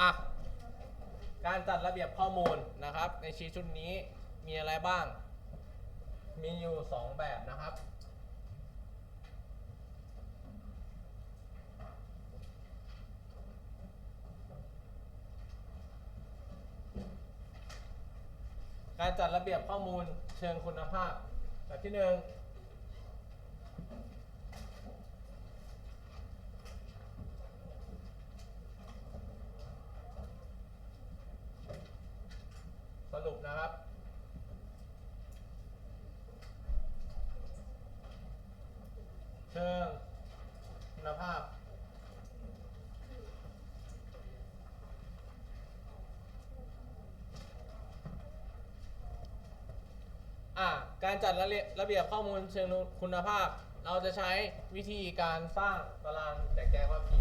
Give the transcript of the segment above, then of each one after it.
อะการจัดระเบียบข้อมูลนะครับ ในชีชุดนี้มีอะไรบ้าง มีอยู่ 2 แบบนะครับ การจัดระเบียบข้อมูลเชิงคุณภาพแบบที่ 1 รุปนะครับ เชิงคุณภาพ อะการจัดระเบระเบียบข้อมูลเชิงคุณภาพ เราจะใช้วิธีการสร้างตารางแจกแจงความถี่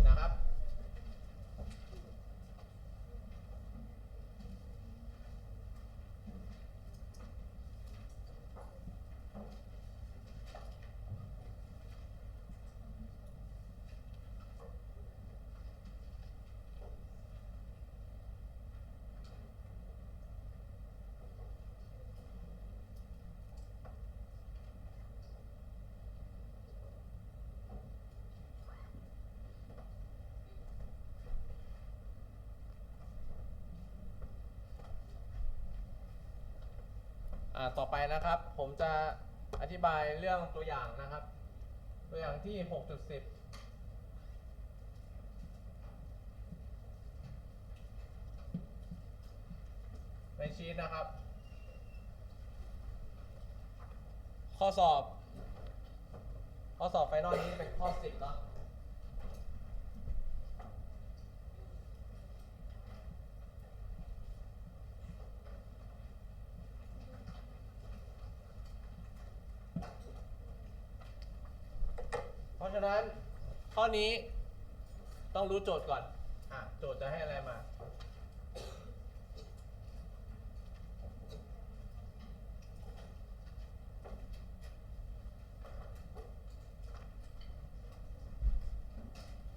ต่อไปนะครับ ผมจะอธิบายเรื่องตัวอย่างนะครับ ตัวอย่างที่ 6.10ในชีตนะครับ ข้อสอบ ข้อสอบไฟนอลนี้เป็นข้อ10เนาะะฉะนั้นข้อนี้ต้องรู้โจทย์ก่อน อะ โจทย์จะให้อะไรมา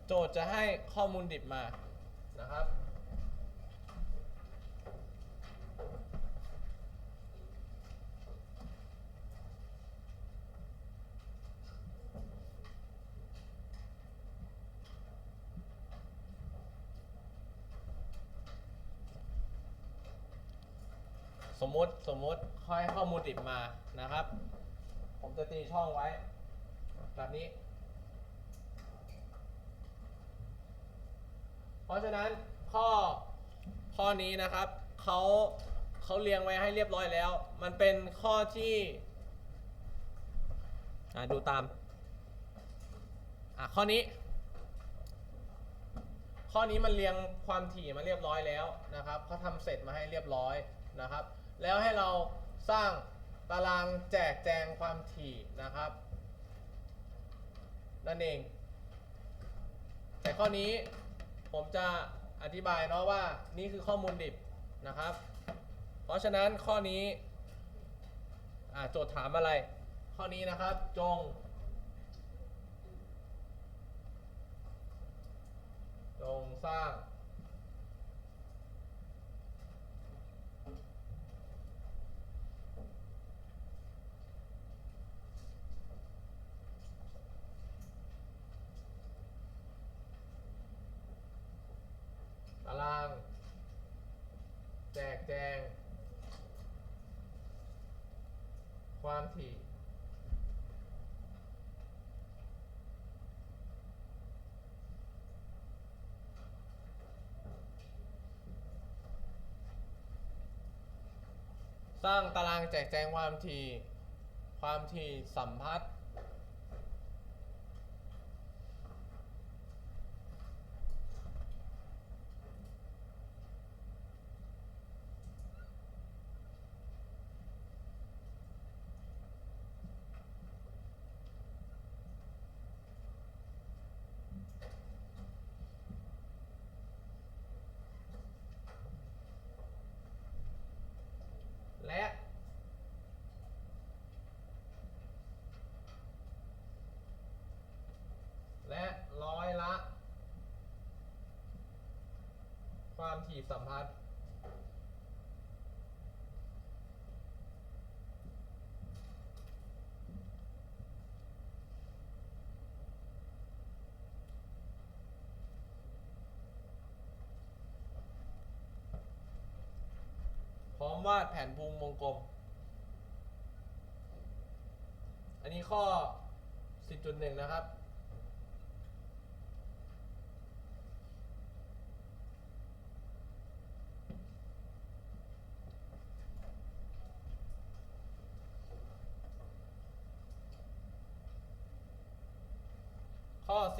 โจทย์จะให้ข้อมูลดิบมานะครับ สมมติสมมติค่อยข้อมูลดิบมานะครับ ผมจะตีช่องไว้ แบบนี้ เพราะฉะนั้นข้อข้อนี้นะครับเขาเขาเรียงไว้ให้เรียบร้อยแล้ว มันเป็นข้อที่อะดูตามอะข้อนี้ ข้อนี้มันเรียงความถี่มาเรียบร้อยแล้วนะครับเขาทำเสร็จมาให้เรียบร้อยนะครับ แล้วให้เราสร้างตารางแจกแจงความถี่นะครับ นั่นเอง แต่ข้อนี้ผมจะอธิบายเนาะว่านี่คือข้อมูลดิบนะครับ เพราะฉะนั้นข้อนี้โจทย์ถามอะไร ข้อนี้นะครับจง จงสร้างาราง แจกแจง ความถี่สร้างตารางแจกแจงความถี่ ความถี่สัมพัทธ์ และ ถีบสัมพัทธ์พร้อมวาดแผนภูมิวงกลม อันนี้ข้อ 10.1 นะครับ ข้อ10.2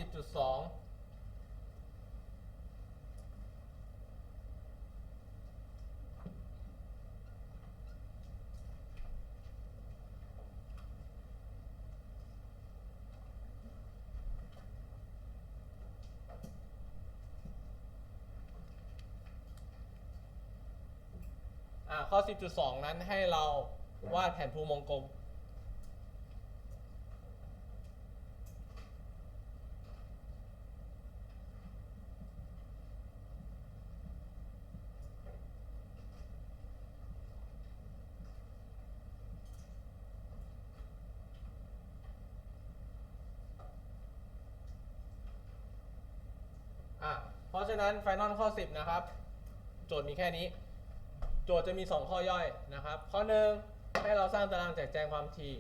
อ่าข้อ 10.2 นั้นให้เราวาดแผนภูมิวงกลม อะ เพราะฉะ นั้นไฟนอลข้อ 10 นะครับ โจทย์มีแค่นี้ โจทย์จะมี 2 ข้อย่อยนะครับ ข้อ 1 ให้เราสร้างตารางแจกแจงความถี่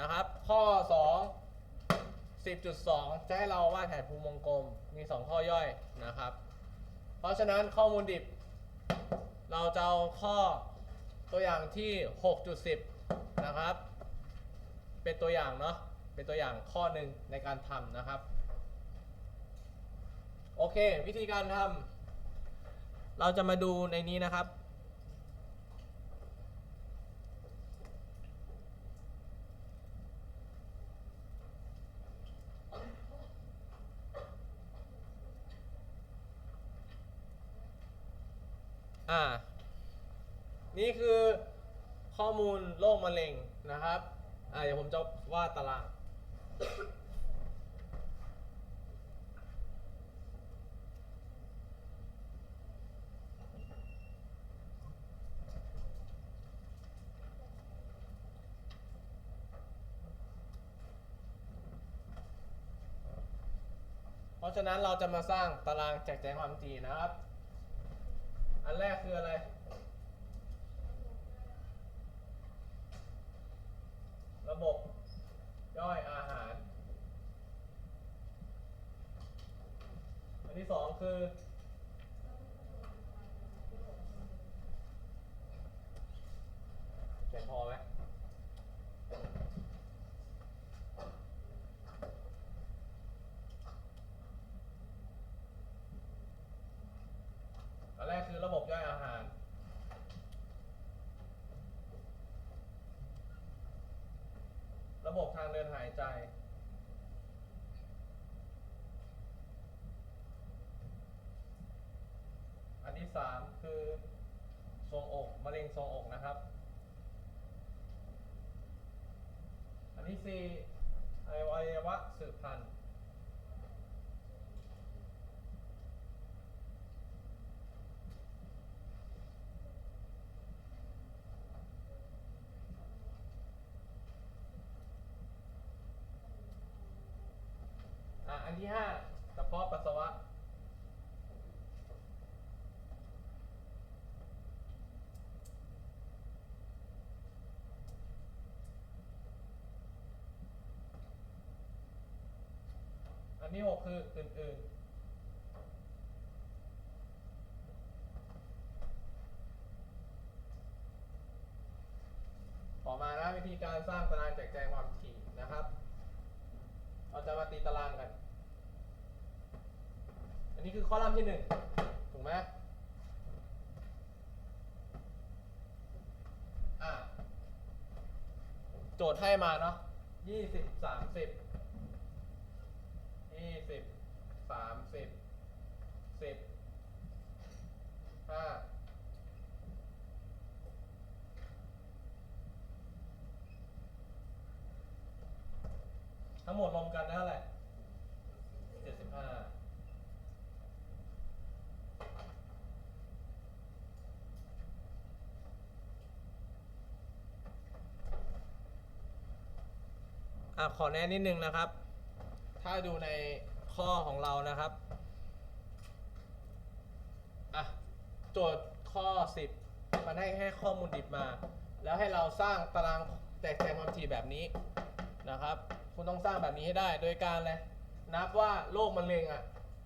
นะครับ ข้อ 2 10.2 จะให้เราวาดแผนภูมิวงกลมมี 2 ข้อย่อยนะครับ เพราะฉะนั้นข้อมูลดิบ เราจะเอาข้อตัวอย่างที่ 6.10 นะครับ เป็นตัวอย่างเนาะเป็นตัวอย่างข้อหนึ่งในการทำนะครับ โอเค วิธีการทำเราจะมาดูในนี้นะครับ อ่า นี่คือข้อมูลโรคมะเร็งนะครับ อ่าเดี๋ยวผมจะวาดตาราง ราะฉะนั้นเราจะมาสร้างตารางแจกแจงความถี่นะครับ อันแรกคืออะไร ระบบย่อยอาหาร อันที่สองคือเขียนพอไหม อันแรกคือระบบย่อยอาหาร ระ บบทางเดินหายใจ อันที่สามคือทรงอกมะเร็งทรงอกนะครับ อันที่สี่อวัยวะสืบพันธุ์ ที่ห้ากระเพาะปัสสาวะ อันที่หกคืออื่นๆต่อมานะวิธีการสร้างตารางแจกแจงความถี่นะครับ เราจะมาตีตารางกัน อันนี้คือคอลัมน์ที่หนึ่งถูกไหมอะโจทย์ให้มาเนาะยี่สิบสามสิบยี่สิบสามสิบสิบห้าทั้งหมดรวมกันได้เท่าไหร่เจ็ดสิบห้า อะขอแนะนิดนึงนะครับ ถ้าดูในข้อของเรานะครับอะโจทย์ข้อ 10 มันให้แค่ข้อมูลดิบมา แล้วให้เราสร้างตารางแตกแสงความถี่แบบนี้นะครับ คุณต้องสร้างแบบนี้ให้ได้ โดยการอะไรนับว่าโรคมะเร็งอะ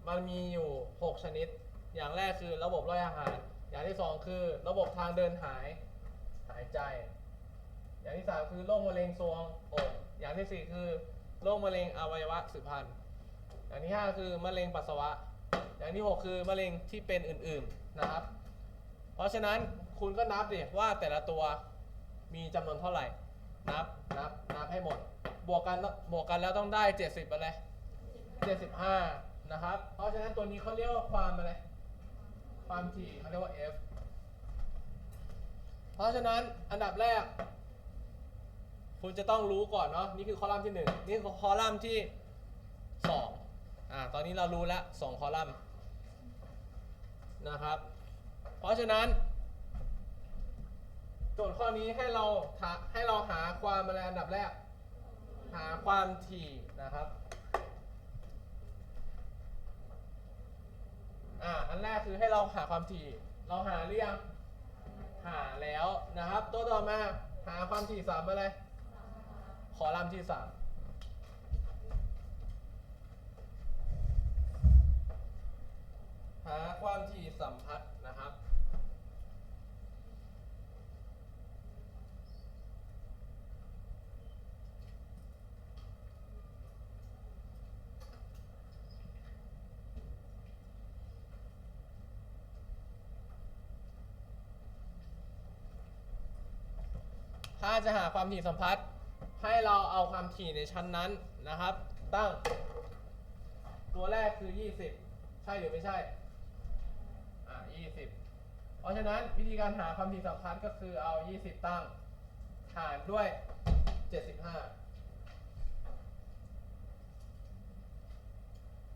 มันมีอยู่ 6 ชนิด อย่างแรกคือระบบย่อยอาหาร อย่างที่ 2 คือระบบทางเดินหายหายใจ อย่างที่ 3 คือโรคมะเร็งซวงอก อย่างทีสี่4คือโรคมะเร็งอวัยวะสืบพันธุ์อย่างที่5คือมะเร็งปัสสาวะ อย่างที่6คือมะเร็งที่เป็นอื่นๆนะครับ เพราะฉะนั้นคุณก็นับดิว่าแต่ละตัวมีจำนวนเท่าไหร่ นับนับนับให้หมด บวกกันบวกกันแล้วต้องได้ 70อะไร75 นะครับ เพราะฉะนั้นตัวนี้เขาเรียกว่าความอะไร ความถี่เขาเรียกว่า f เพราะฉะนั้นอันดับแรก คุณจะต้องรู้ก่อนเนาะนี่คือคอลัมน์ที่ 1 นี่คือคอลัมน์ที่2อ่าตอนนี้เรารู้แล้ว2คอลัมน์นะครับ เพราะฉะนั้น โจทย์ข้อนี้ให้เราหาให้เราหาความอะไรอันดับแรก หาความถี่นะครับอ่าอันแรกคือให้เราหาความถี่ เราหาหรือยังหาแล้วนะครับ ตัวต่อมาหาความถี่สามอะไร อลัมน์ที่สามหาความถี่สัมพัทธ์นะครับ ถ้าจะหาความถี่สัมพัทธ์ ให้เราเอาความถี่ในชั้นนั้นนะครับ ตั้ง ตัวแรกคือ 20 ใช่หรือไม่ใช่ อ่า20 เพราะฉะนั้นวิธีการหาความถี่สัมพัทธ์ก็คือเอา 20 ตั้งหารด้วย 75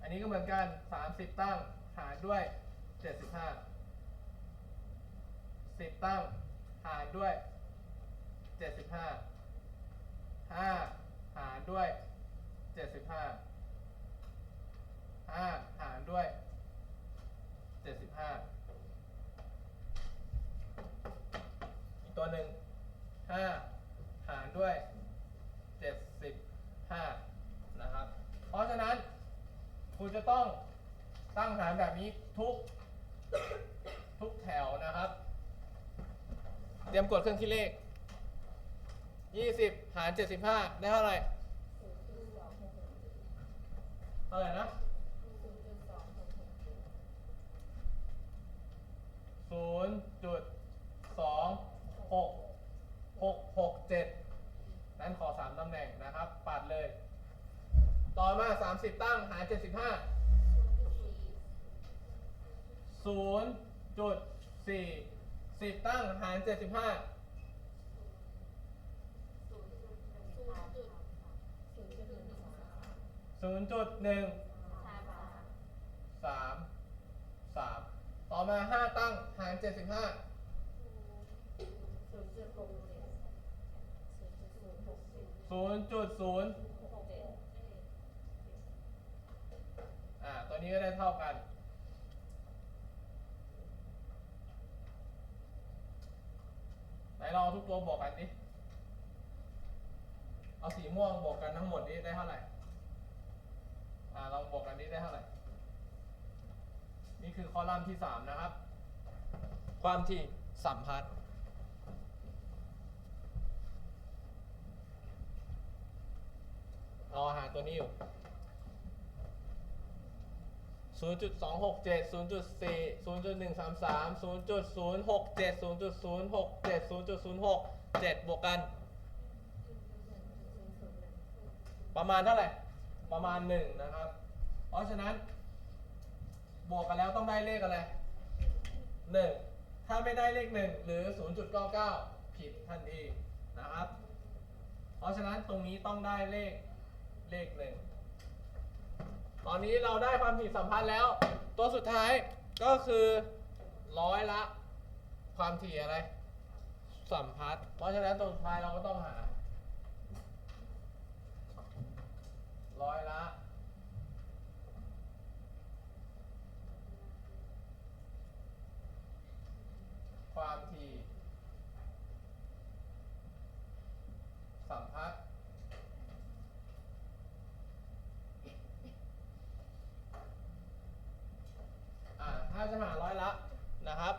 อันนี้ก็เหมือนกัน 30 ตั้งหารด้วย 75 10 ตั้งหารด้วยเจ็ดสิบ ห้าห้าหารด้วยเจ็ดสิบห้าห้าหารด้วยเจ็ดสิบห้าอีกตัวหนึ่งห้าหารด้วยเจ็ดสิบห้านะครับ เพราะฉะนั้น คุณจะต้องตั้งหารแบบนี้ทุกทุกแถวนะครับ เตรียมกดเครื่องคิดเลข 20หาร75ได้เท่าไหร่เท่าไหร่นะศูนย์จุดสองหกหกหกเจ็ดนั้นขอสามตำแหน่งนะครับ ปัดเลย ต่อมา30ตั้งหาร75ศูนย์จุดสี่สิบตั้งหาร75 ศูนย์จุดหนึ่งสามสามต่อมาห้าตั้งหารเจ็ดสิบห้าศูนย์จุดศูนย์อ่าตัวนี้ก็ได้เท่ากัน ไหนลองทุกตัวบวกกันดิ เอาสีม่วงบวกกันทั้งหมดนี้ได้เท่าไหร่ อ่าลองบวกกันนี้ได้เท่าไหร่ นี่คือคอลัมน์ที่3นะครับ ความถี่สัมพัทธ์เราหาตัวนี้อยู่ 0.267 0.4 0.133 0.067 0.067 0.067 บวกกัน ประมาณเท่าไหร่ ประมาณ1นะครับ เพราะฉะนั้น บวกกันแล้วต้องได้เลขอะไร1ถ้าไม่ได้เลข1หรือ 0.99 ผิดทันทีนะครับ เพราะฉะนั้นตรงนี้ต้องได้เลขเลข1ตอนนี้เราได้ความถี่สัมพันธ์แล้ว ตัวสุดท้ายก็คือร้อยละ ความถี่อะไร สัมพัทธ์เพราะฉะนั้นตัวสุดท้ายเราก็ต้องหา ร้อยละความที่สัมพัทธ์ถ้าจะมหาร้อยละนะครับ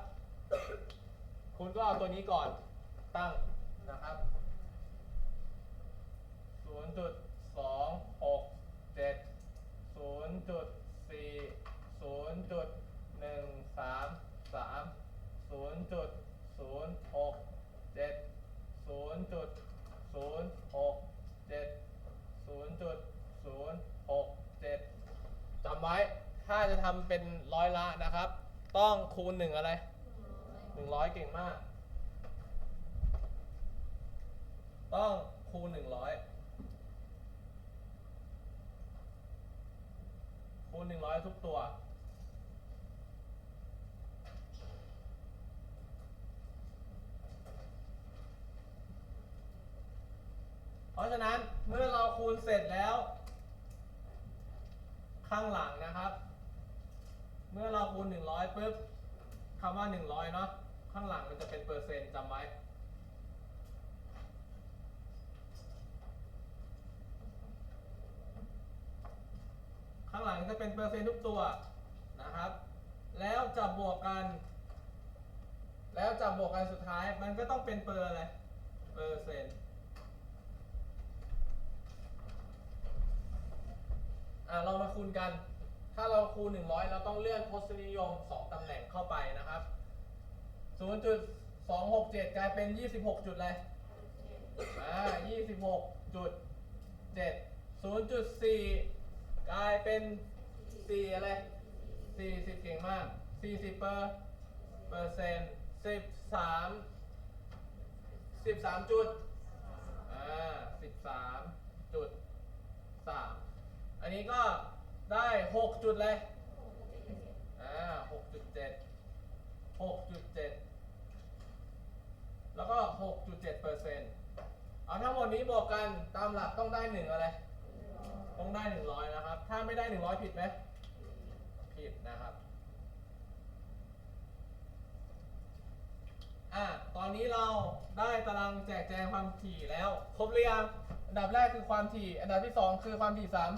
คุณก็เอาตัวนี้ก่อนตั้งนะครับ0.26 นย์จุดสี่ศูนย์จุดหนึ่งสามสามศูนย์จุดศูนย์หกเจ็ดศูนย์จุดศูนย์หกเจ็ดศูนย์จุดศูนย์หกเจ็ดจำไว้ ถ้าจะทำเป็นร้อยละนะครับ ต้องคูณหนึ่งอะไรหนึ่งร้อยเก่งมาก ต้องคูณหนึ่งร้อย คูณหนึ่งร้อยทุกตัว เพราะฉะนั้นเมื่อเราคูณเสร็จแล้ว ข้างหลังนะครับ เมื่อเราคูณ 100ปุ๊บคำว่า 100 เนาะข้างหลังมันจะเป็นเปอร์เซ็นต์จำไว้ ข้างหลังจะเป็นเปอร์เซ็นต์ทุกตัวนะครับ แล้วจับบวกกัน แล้วจับบวกกันสุดท้ายมันก็ต้องเป็นเปอร์อะไร เปอร์เซ็นต์อะเรามาคูณกัน ถ้าเราคูณ 100 เราต้องเลื่อนทศนิยม 2 ตำแหน่งเข้าไปนะครับ 0.267 กลายเป็น 26 จุดเลยอ่า26จุด7 0.4 กลายเป็น4อะไร40เก่งมาก40เปอร์เปอร์เซ็นต์13 13จุดอ่า13จุด3อันนี้ก็ได้6จุดเลยอ่า6.7 6.7แล้วก็6.7เปอร์เซ็นต์เอาทั้งหมดนี้บวกกันตามหลักต้องได้1อะไร ต้องได้ 100 นะครับ ถ้าไม่ได้ 100 ผิดไหม ผิดนะครับ อะ ตอนนี้เราได้ตารางแจกแจงความถี่แล้ว ครบหรือยัง อันดับแรกคือความถี่ อันดับที่สองคือความถี่สาม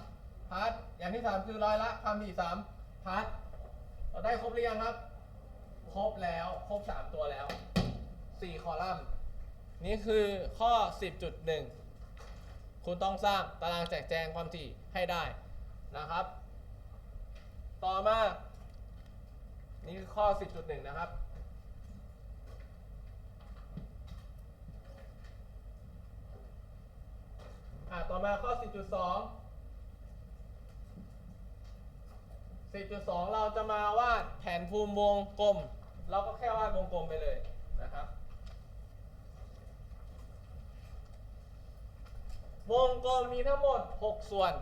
พาร์ท อย่างที่สามคือร้อยละ ความถี่สามพาร์ท เราได้ครบหรือยังครับ ครบแล้ว ครบสามตัวแล้วสี่คอลัมน์ นี่คือข้อ 10.1 คุณต้องสร้างตารางแจกแจงความถี่ให้ได้นะครับ ต่อมา นี่คือข้อ 10.1 นะครับ อะต่อมาข้อ 10.2 10.2 เราจะมาวาดแผนภูมิวงกลม เราก็แค่วาดวงกลมไปเลยนะครับ วงกลมมีทั้งหมด 6 ส่วน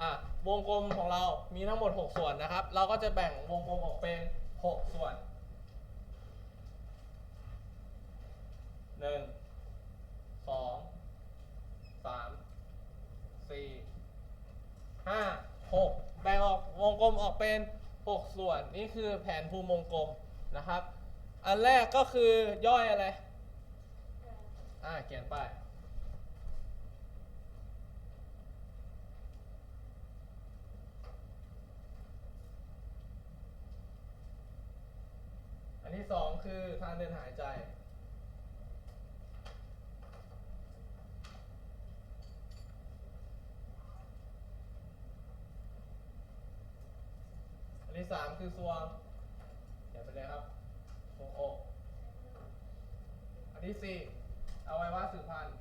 อะวงกลมของเรามีทั้งหมด 6 ส่วนนะครับ เราก็จะแบ่งวงกลมออกเป็น 6 ส่วน 1 2 3 4 5 6แบ่งออกวงกลมออกเป็น 6 ส่วนนี่คือแผนภูมิวงกลมนะครับ อันแรกก็คือย่อยอะไร อ่าเขียนไปอันที่สองคือทางเดินหายใจ ที่สามคือซวงเขียนไปเลยครับซวงอก อันที่สี่อวัยวะสืบพันธุ์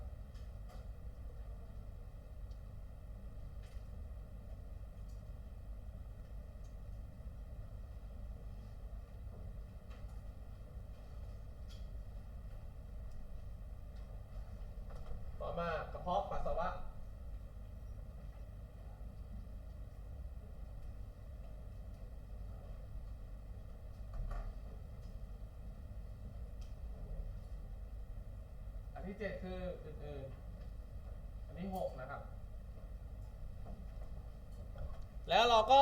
ต่อมากระเพาะปัสสาวะ น ที่เจ็ดคืออื่นๆ อันที่หกนะครับ แล้วเราก็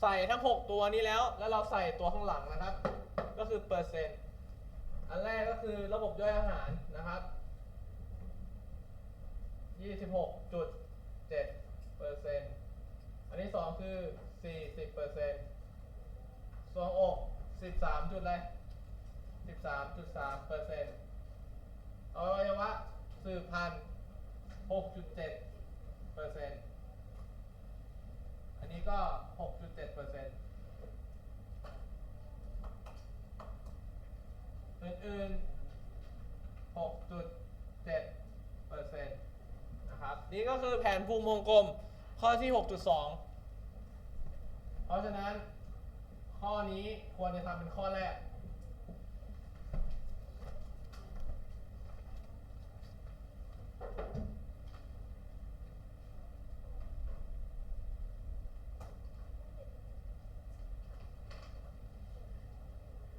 ใส่ทั้ง 6 ตัวนี้แล้ว แล้วเราใส่ตัวข้างหลังนะครับ ก็คือเปอร์เซ็นต์ อันแรกก็คือระบบย่อยอาหารนะครับ26.7เปอร์เซ็นต์ อันที่สองคือ 40เปอร์เซ็นต์ทรวงอก 13จุดเลย13.3เปอร์เซ็นต์ อวัยวะสืบพันธุ์6.7เปอร์เซ็นต์อันนี้ก็ 6.7เปอร์เซ็นต์อื่นๆ 6.7เปอร์เซ็นต์นะครับ นี่ก็คือแผนภูมิวงกลมข้อที่ 6.2 เพราะฉะนั้นข้อนี้ควรจะทำเป็นข้อแรก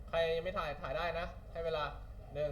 ใครยัง ไม่ถ่ายถ่ายได้นะ ให้เวลาหนึ่ง